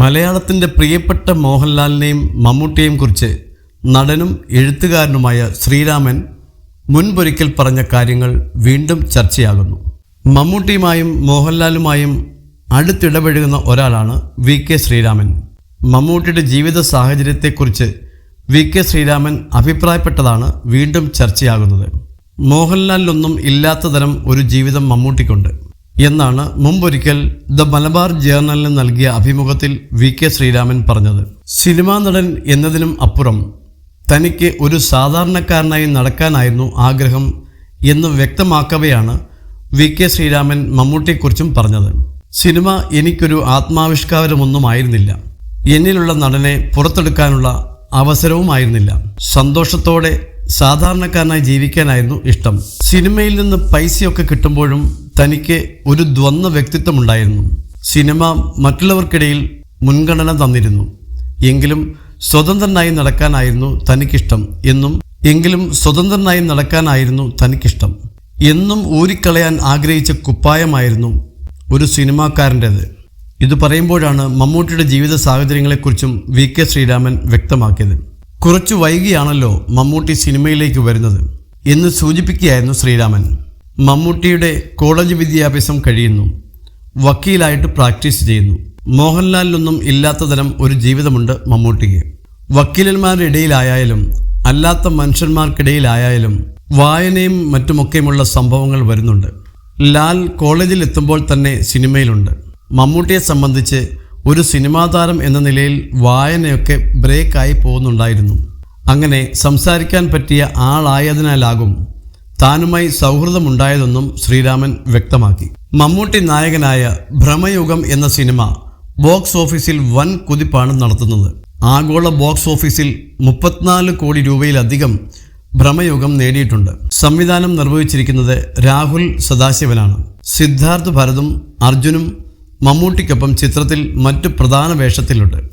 മലയാളത്തിന്റെ പ്രിയപ്പെട്ട മോഹൻലാലിനെയും മമ്മൂട്ടിയെയും കുറിച്ച് നടനും എഴുത്തുകാരനുമായ ശ്രീരാമൻ മുൻപൊരിക്കൽ പറഞ്ഞ കാര്യങ്ങൾ വീണ്ടും ചർച്ചയാകുന്നു. മമ്മൂട്ടിയുമായും മോഹൻലാലുമായും അടുത്തിടപഴകുന്ന ഒരാളാണ് വി കെ ശ്രീരാമൻ. മമ്മൂട്ടിയുടെ ജീവിത സാഹചര്യത്തെക്കുറിച്ച് വി കെ ശ്രീരാമൻ അഭിപ്രായപ്പെട്ടതാണ് വീണ്ടും ചർച്ചയാകുന്നത്. മോഹൻലാലിലൊന്നും ഇല്ലാത്ത തരം ഒരു ജീവിതം മമ്മൂട്ടിക്കുണ്ട്. എന്നാണ് മുമ്പൊരിക്കൽ ദ മലബാർ ജേർണലിന് നൽകിയ അഭിമുഖത്തിൽ വി കെ ശ്രീരാമൻ പറഞ്ഞത്. സിനിമാ നടൻ എന്നതിനും അപ്പുറം തനിക്ക് ഒരു സാധാരണക്കാരനായി നടക്കാനായിരുന്നു ആഗ്രഹം എന്ന് വ്യക്തമാക്കവെയാണ് വി കെ ശ്രീരാമൻ മമ്മൂട്ടിയെക്കുറിച്ചും പറഞ്ഞത്. സിനിമ എനിക്കൊരു ആത്മാവിഷ്കാരമൊന്നുമായിരുന്നില്ല. എന്നിലുള്ള നടനെ പുറത്തെടുക്കാനുള്ള അവസരവുമായിരുന്നില്ല. സന്തോഷത്തോടെ സാധാരണക്കാരനായി ജീവിക്കാനായിരുന്നു ഇഷ്ടം. സിനിമയിൽ നിന്ന് പൈസയൊക്കെ കിട്ടുമ്പോഴും തനിക്ക് ഒരു ദ്വന്ദ്വ വ്യക്തിത്വമുണ്ടായിരുന്നു. സിനിമ മറ്റുള്ളവർക്കിടയിൽ മുൻഗണന തന്നിരുന്നു. എങ്കിലും സ്വതന്ത്രനായി നടക്കാനായിരുന്നു തനിക്കിഷ്ടം എന്നും എങ്കിലും സ്വതന്ത്രനായി നടക്കാനായിരുന്നു തനിക്കിഷ്ടം എന്നും ഊരിക്കളയാൻ ആഗ്രഹിച്ച കുപ്പായമായിരുന്നു ഒരു സിനിമാക്കാരന്റേത്. ഇത് പറയുമ്പോഴാണ് മമ്മൂട്ടിയുടെ ജീവിത സാഹചര്യങ്ങളെക്കുറിച്ചും വി കെ ശ്രീരാമൻ വ്യക്തമാക്കിയത്. കുറച്ചു വൈകിയാണല്ലോ മമ്മൂട്ടി സിനിമയിലേക്ക് വരുന്നത് എന്ന് സൂചിപ്പിക്കുകയായിരുന്നു ശ്രീരാമൻ. മമ്മൂട്ടിയുടെ കോളേജ് വിദ്യാഭ്യാസം കഴിയുന്നു. വക്കീലായിട്ട് പ്രാക്ടീസ് ചെയ്യുന്നു. മോഹൻലാലിനൊന്നും ഇല്ലാത്ത തരം ഒരു ജീവിതമുണ്ട് മമ്മൂട്ടിക്ക്. വക്കീലന്മാരുടെ ഇടയിലായാലും അല്ലാത്ത മനുഷ്യന്മാർക്കിടയിലായാലും വായനയും മറ്റുമൊക്കെയുമുള്ള സംഭവങ്ങൾ വരുന്നുണ്ട്. ലാൽ കോളേജിൽ എത്തുമ്പോൾ തന്നെ സിനിമയിലുണ്ട്. മമ്മൂട്ടിയെ സംബന്ധിച്ച് ഒരു സിനിമാ താരം എന്ന നിലയിൽ വായനയൊക്കെ ബ്രേക്കായി പോകുന്നുണ്ടായിരുന്നു. അങ്ങനെ സംസാരിക്കാൻ പറ്റിയ ആളായതിനാലാകും താനുമായി സൗഹൃദമുണ്ടായതെന്നും ശ്രീരാമൻ വ്യക്തമാക്കി. മമ്മൂട്ടി നായകനായ ഭ്രമയുഗം എന്ന സിനിമ ബോക്സ് ഓഫീസിൽ വൻ കുതിപ്പാണ് നടത്തുന്നത്. ആഗോള ബോക്സ് ഓഫീസിൽ മുപ്പത്തിനാല് കോടി രൂപയിലധികം ഭ്രമയുഗം നേടിയിട്ടുണ്ട്. സംവിധാനം നിർവഹിച്ചിരിക്കുന്നത് രാഹുൽ സദാശിവനാണ്. സിദ്ധാർത്ഥ് ഭരതും അർജുനും മമ്മൂട്ടിക്കൊപ്പം ചിത്രത്തിൽ മറ്റു പ്രധാന വേഷത്തിലുണ്ട്.